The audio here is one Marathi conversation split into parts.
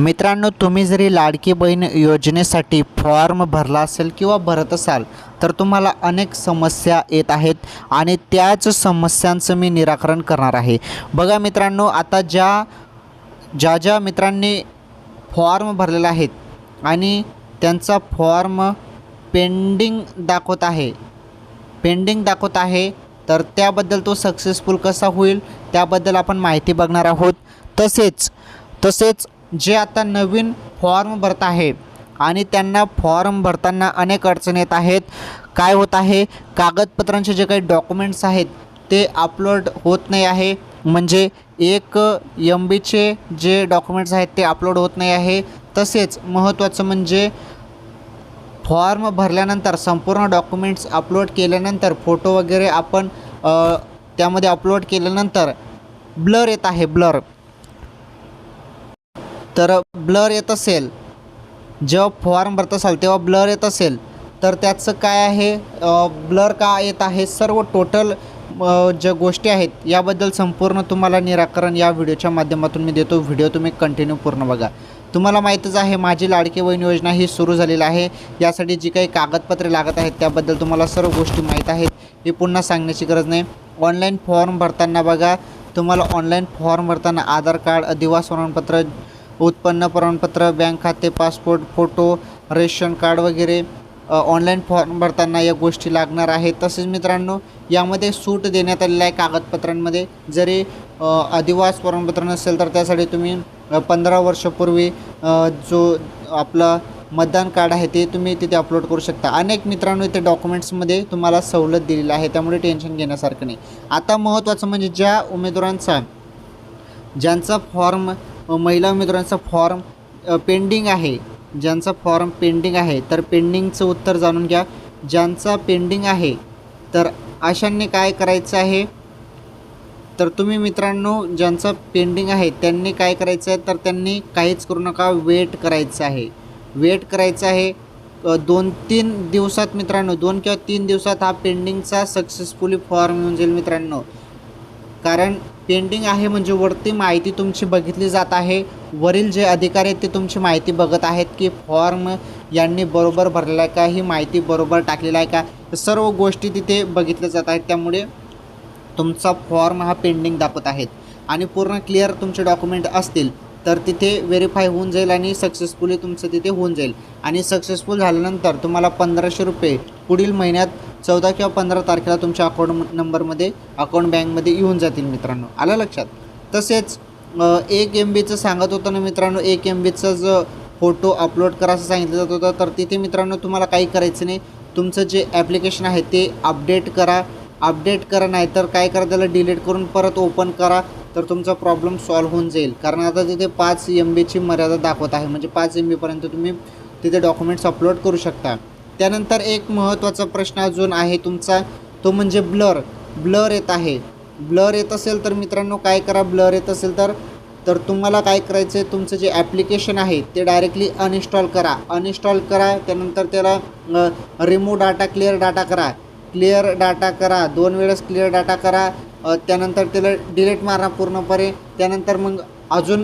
मित्रांनो तुम्ही जरी लाडकी बहीण योजनेसाठी फॉर्म भरला असेल किंवा भरत असाल तर तुम्हाला अनेक समस्या येत आहेत आणि त्याच समस्यांचं मी निराकरण करणार आहे. बघा मित्रांनो आता ज्या ज्या ज्या मित्रांनी फॉर्म भरलेला आहेत आणि त्यांचा फॉर्म पेंडिंग दाखवत आहे पेंडिंग दाखवत आहे तर त्याबद्दल तो सक्सेसफुल कसा होईल त्याबद्दल आपण माहिती बघणार आहोत. तसेच तसेच जे आता नवीन फॉर्म भरत आहे आणि त्यांना फॉर्म भरताना अनेक अडचणी येत आहेत. काय होत आहे? कागदपत्रांचे जे काही डॉक्युमेंट्स आहेत ते अपलोड होत नाही आहे. म्हणजे एक एम बीचे जे डॉक्युमेंट्स आहेत ते अपलोड होत नाही आहे. तसेच महत्त्वाचं म्हणजे फॉर्म भरल्यानंतर संपूर्ण डॉक्युमेंट्स अपलोड केल्यानंतर फोटो वगैरे आपण त्यामध्ये अपलोड केल्यानंतर ब्लर येत आहे ब्लर तर ब्लर येत असेल जेव्हा फॉर्म भरत असाल तेव्हा ब्लर येत असेल तर त्याचं काय आहे? ब्लर का येत आहे? सर्व टोटल ज्या गोष्टी आहेत याबद्दल संपूर्ण तुम्हाला निराकरण या व्हिडिओच्या माध्यमातून मी देतो. व्हिडिओ तुम्ही कंटिन्यू पूर्ण बघा. तुम्हाला माहीतच आहे माझी लाडकी बहीण योजना ही सुरू झालेली आहे. यासाठी जी काही कागदपत्रे लागत आहेत त्याबद्दल तुम्हाला सर्व गोष्टी माहीत आहेत. हे पुन्हा सांगण्याची गरज नाही. ऑनलाईन फॉर्म भरताना बघा. तुम्हाला ऑनलाईन फॉर्म भरताना आधार कार्ड अधिवास प्रमाणपत्र उत्पन्न प्रमाणपत्र बँक खाते पासपोर्ट फोटो रेशन कार्ड वगैरे ऑनलाईन फॉर्म भरताना या गोष्टी लागणार आहेत. तसेच मित्रांनो यामध्ये सूट देण्यात आलेलं आहे कागदपत्रांमध्ये जरी अधिवास प्रमाणपत्र नसेल तर त्यासाठी तुम्ही पंधरा वर्षापूर्वी जो आपला मतदान कार्ड आहे ते तुम्ही तिथे अपलोड करू शकता. अनेक मित्रांनो इथे डॉक्युमेंट्समध्ये तुम्हाला सवलत दिलेली आहे त्यामुळे टेन्शन घेण्यासारखं नाही. आता महत्त्वाचं म्हणजे ज्या उमेदवारांचा ज्यांचा फॉर्म महिला उमेदवारांचा फॉर्म पेंडिंग आहे. ज्यांचा फॉर्म पेंडिंग आहे तर पेंडिंगचं उत्तर जाणून घ्या. ज्यांचा पेंडिंग आहे तर अशांनी काय करायचं आहे? तर तुम्ही मित्रांनो ज्यांचं पेंडिंग आहे त्यांनी काय करायचं आहे? तर त्यांनी काहीच करू नका वेट करायचं आहे. वेट करायचं आहे दोन तीन दिवसात मित्रांनो दोन किंवा तीन दिवसात हा पेंडिंगचा सक्सेसफुली फॉर्म येऊन जाईल मित्रांनो. कारण पेंडिंग आहे म्हणजे वरती माहिती तुमची बघितली जात आहे. वरील जे अधिकारी आहेत ते तुमची माहिती बघत आहेत की फॉर्म यांनी बरोबर भरलेला आहे का? ही माहिती बरोबर टाकलेला आहे का? सर्व गोष्टी तिथे बघितल्या जात आहेत. त्यामुळे तुमचा फॉर्म हा पेंडिंग दाखवत आहेत. आणि पूर्ण क्लिअर तुमचे डॉक्युमेंट असतील तर तिथे व्हेरीफाय होऊन जाईल आणि सक्सेसफुली तुमचं तिथे होऊन जाईल. आणि सक्सेसफुल झाल्यानंतर तुम्हाला पंधराशे रुपये पुढील महिन्यात चौदा किंवा पंधरा तारखेला तुमच्या अकाउंट नंबरमध्ये अकाउंट बँकमध्ये येऊन जातील मित्रांनो. आलं लक्षात? तसेच एक एम बीचं सांगत होतं ना मित्रांनो एक एम बीचं जो फोटो अपलोड करा असं सांगितलं जात होतं तर तिथे मित्रांनो तुम्हाला काही करायचं नाही. तुमचं जे ॲप्लिकेशन आहे ते अपडेट करा. अपडेट करा नाही तर काय करा त्याला डिलीट करून परत ओपन करा तर तुमचा प्रॉब्लेम सॉल्व्ह होऊन जाईल. कारण आता तिथे पाच एम बीची मर्यादा दाखवत आहे. म्हणजे पाच एम बीपर्यंत तुम्ही तिथे डॉक्युमेंट्स अपलोड करू शकता. त्यानंतर एक महत्त्वाचा प्रश्न अजून आहे तुमचा. तो म्हणजे ब्लर. ब्लर येत आहे. ब्लर येत असेल तर मित्रांनो काय करा? ब्लर येत असेल तर तर तुम्हाला काय करायचं आहे तुमचं जे ॲप्लिकेशन आहे ते डायरेक्टली अनइन्स्टॉल करा. अनइन्स्टॉल करा त्यानंतर त्याला रिमूव्ह डाटा क्लिअर डाटा करा. क्लिअर डाटा करा. दोन वेळेस क्लिअर डाटा करा. त्यानंतर त्याला डिलीट मारा पूर्णपणे. त्यानंतर मग अजून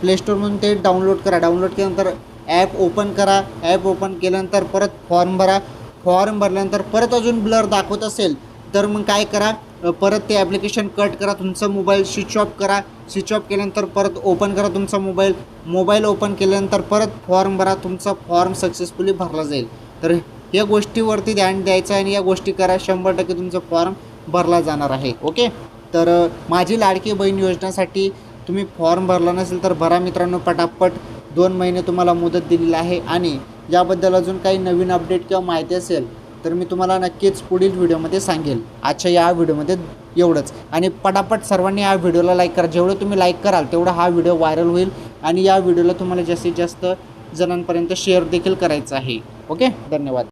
प्लेस्टोरमधून ते डाउनलोड करा. डाउनलोड केल्यानंतर ॲप ओपन करा. ॲप ओपन केल्यानंतर परत फॉर्म भरा. फॉर्म भरल्यानंतर परत अजून ब्लर दाखवत असेल तर मग काय करा? परत ते ॲप्लिकेशन कट करा. तुमचा मोबाईल स्विच ऑफ करा. स्विच ऑफ केल्यानंतर परत ओपन करा तुमचा मोबाईल मोबाईल ओपन केल्यानंतर परत फॉर्म भरा. तुमचा फॉर्म सक्सेसफुली भरला जाईल. तर या गोष्टीवरती ध्यान द्यायचं आहे आणि या गोष्टी करा. शंभर टक्के तुमचा फॉर्म भरला जाणार आहे. ओके? तर माझी लाडकी बहीण योजनेसाठी तुम्ही फॉर्म भरला नसेल तर भरा मित्रांनो पटापट. दोन महिने तुम्हाला मुदत दिलेली आहे आणि याबद्दल अजून काही नवीन अपडेट किंवा माहिती असेल तर मी तुम्हाला नक्कीच पुढील व्हिडिओमध्ये सांगेल. आजच्या या व्हिडिओमध्ये एवढंच. आणि पटापट सर्वांनी या व्हिडिओला लाईक करा. जेवढं तुम्ही लाईक कराल तेवढा हा व्हिडिओ व्हायरल होईल आणि या व्हिडिओला तुम्हाला जास्तीत जास्त जणांपर्यंत शेअर देखील करायचं आहे. ओके धन्यवाद.